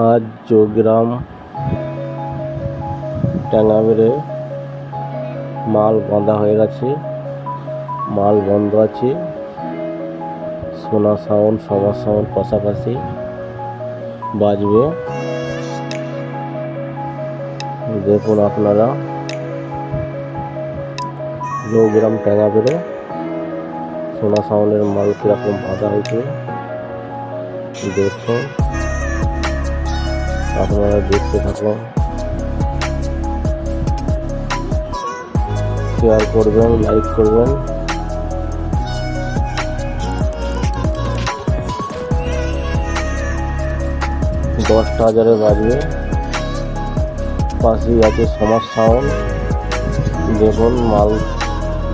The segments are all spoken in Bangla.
আজ চৌগ্রাম ট্যাঙ্গাবেড়ে মাল বাঁধা হয়ে গেছে। মাল বন্ধ আছে। সোনা সাউন্ড সবার সাউন্ড পাশাপাশি বাজবে। দেখুন আপনারা। চৌগ্রাম ট্যাঙ্গাবেড়ে সোনা সাউন্ডের মাল কীরকম বাঁধা হয়েছে। দেখুন। আপনারা দেখতে থাকুন। শেয়ার করবেন লাইক করবেন। দশটা হাজারে বাজবে। পাশেই আছে সমাজ সাউন্ড। দেখুন, মাল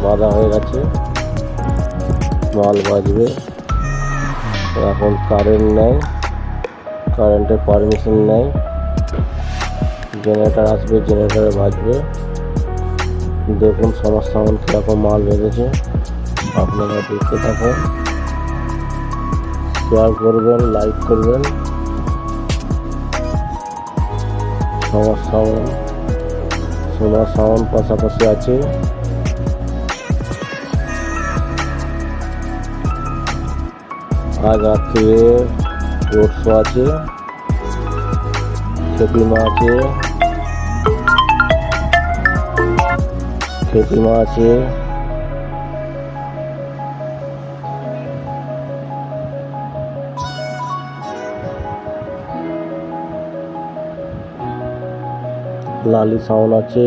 বাঁধা হয়ে গেছে। মাল বাজবে। এখন কারেন্ট নেই। কারেন্টের পারমিশন নেই। জেনারেটার আসবে, জেনারেটারে বাজবে দেখুন সমস্যা এমন কীরকম মাল বেঁধেছে। আপনারা দেখতে থাকুন। শেয়ার করবেন লাইক করবেন। সমাজ সমস্যা সোনার সাউন্ড পাশাপাশি আছে। আজ রাত্রে শো আছে। খেপিমা আছে। খেপিমা আছে। লালি সাউন্ড আছে।